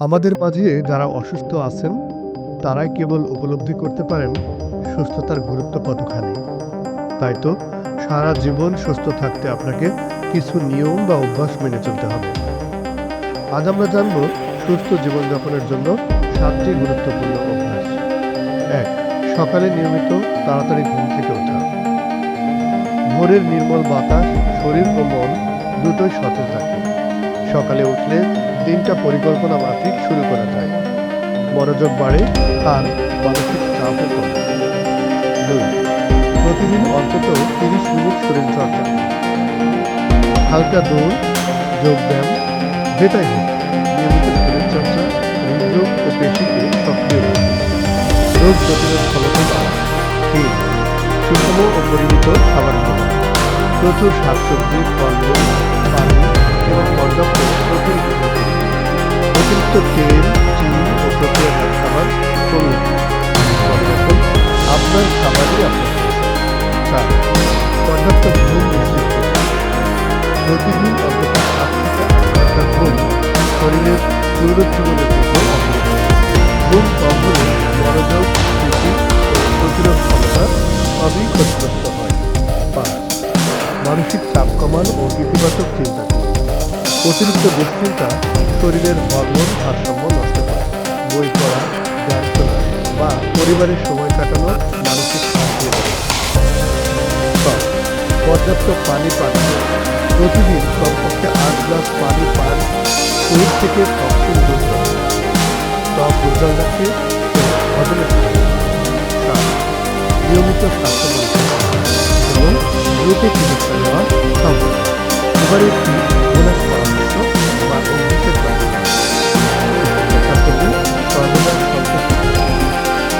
আমাদের মাঝে যারা অসুস্থ আছেন, তারাই কেবল উপলব্ধি করতে পারেন সুস্থতার গুরুত্ব কতখানি। তাই তো, সারা জীবন সুস্থ থাকতে আপনাকে কিছু নিয়ম বা অভ্যাস মেনে চলতে হবে। আজ আমরা জানব সুস্থ জীবনযাপনের জন্য সাতটি গুরুত্বপূর্ণ অভ্যাস। এক, সকালে নিয়মিত তাড়াতাড়ি ঘুম থেকে ওঠা। ভোরের নির্মল বাতাস শরীর ও মন দুটোই সতেজ রাখে। সকালে উঠলে দিনটা পরিকল্পনা মাফিক শুরু করা যায়। মনোযোগ বাড়ে আর মানসিক চাপও কমে। দুই, প্রতিদিন অন্তত তিরিশ মিনিট শরীর চর্চা। হালকা দৌড় যোগব্যায়াম যেটাই হোক, নিয়মিত শরীর চর্চা, হৃদরোগ ও পেশিকে সক্রিয় রাখে। রোগ প্রতিরোধ ক্ষমতা বাড়ায়। তিন, সুষম ও পরিমিত খাবার খাওয়া। প্রচুর শাকসবজি পানি এবং পর্যাপ্ত করুন। অতিরিক্ত তেল চিনি ও প্রক্রিয়াজাত খাবার কমিয়ে। মনে আপনার খাবারই আপনার পর্যাপ্ত ঘুম নিশ্চিত। প্রতিদিন ঘুম শরীরের। ঘুম কম হলে মনোযোগ প্রতিরোধ ক্ষমতা সবই ক্ষতিগ্রস্ত হয় মানসিক চাপ কমান ও ইতিবাচক চিন্তা করুন অতিরিক্ত দুশ্চিন্তা শরীরের হরমোন ভারসাম্য নষ্ট করে। বই পড়া গান শোনা বা পরিবারের সময় কাটানো মানসিক পর্যাপ্ত পানি পান। প্রতিদিন কমপক্ষে আট গ্লাস পানি পান। শরীর থেকে টক্সিন দূর করে। ত্বক উজ্জ্বল রাখে এবং হজমে সাহায্য করে। সাত, নিয়মিত স্বাস্থ্য পরীক্ষা এবং দ্রুত চিকিৎসা নেওয়া সম্ভব। এবারে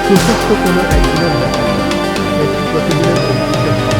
সুস্বাস্থ্য কোনো একদিনের ব্যাপার প্রতিদিনের